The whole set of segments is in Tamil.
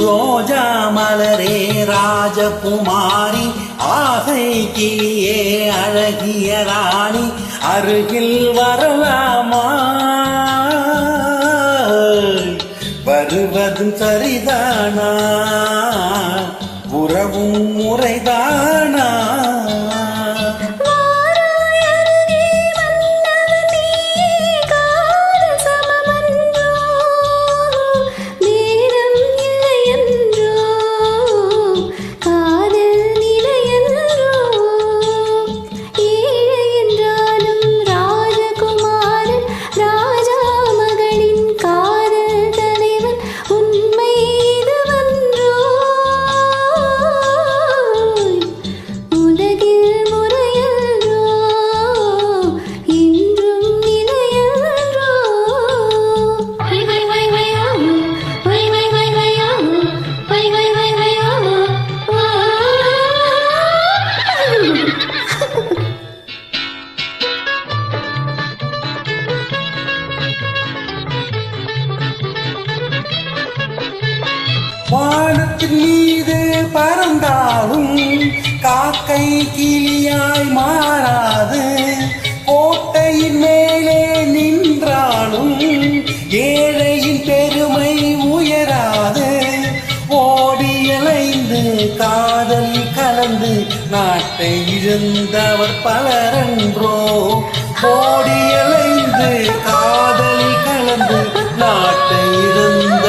ரோஜா மலரே ராஜகுமாரி ஆசை கிளியே அழகிய ராணி அருகில் வரலாமா? சரிதானா உறவும் வானத்தின் மீது பறந்தாலும் காக்கை கிளியாய் மாறாது. கோட்டையின் மேலே நின்றாலும் ஏழையின் பெருமை உயராது. ஓடியலைந்து காதல் கலந்து நாட்டை இழந்தவர் பலரன்றோ ஓடியலைந்து காதல் கலந்து நாட்டை இழந்தவர்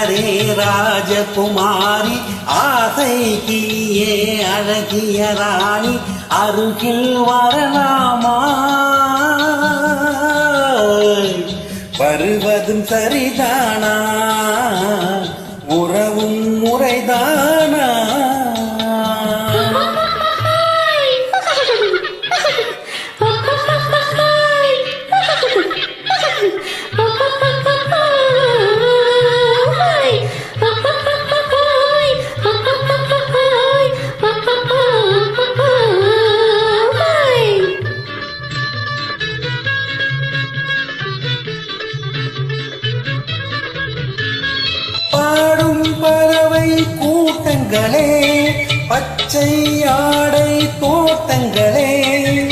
மலரே ராஜகுமாரி ஆசை கிளியே அழகிய ராணி அருகில் வரலாமா? வருவதும் சரிதானா? தோட்டங்களே பச்சை ஆடை தோட்டங்களே.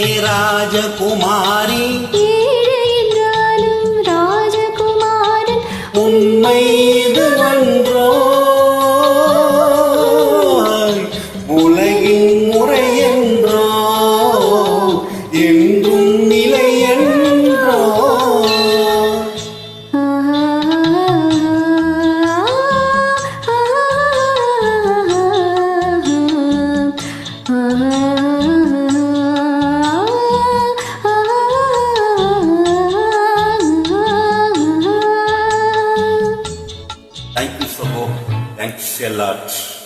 ராஜகுமாரி ராஜகுமாரன். உண்மை இது ஒன்றோ? உலகின் முறை என்றோ? என்றும் நிலை என்றோ? Thank you so much. Thanks a lot.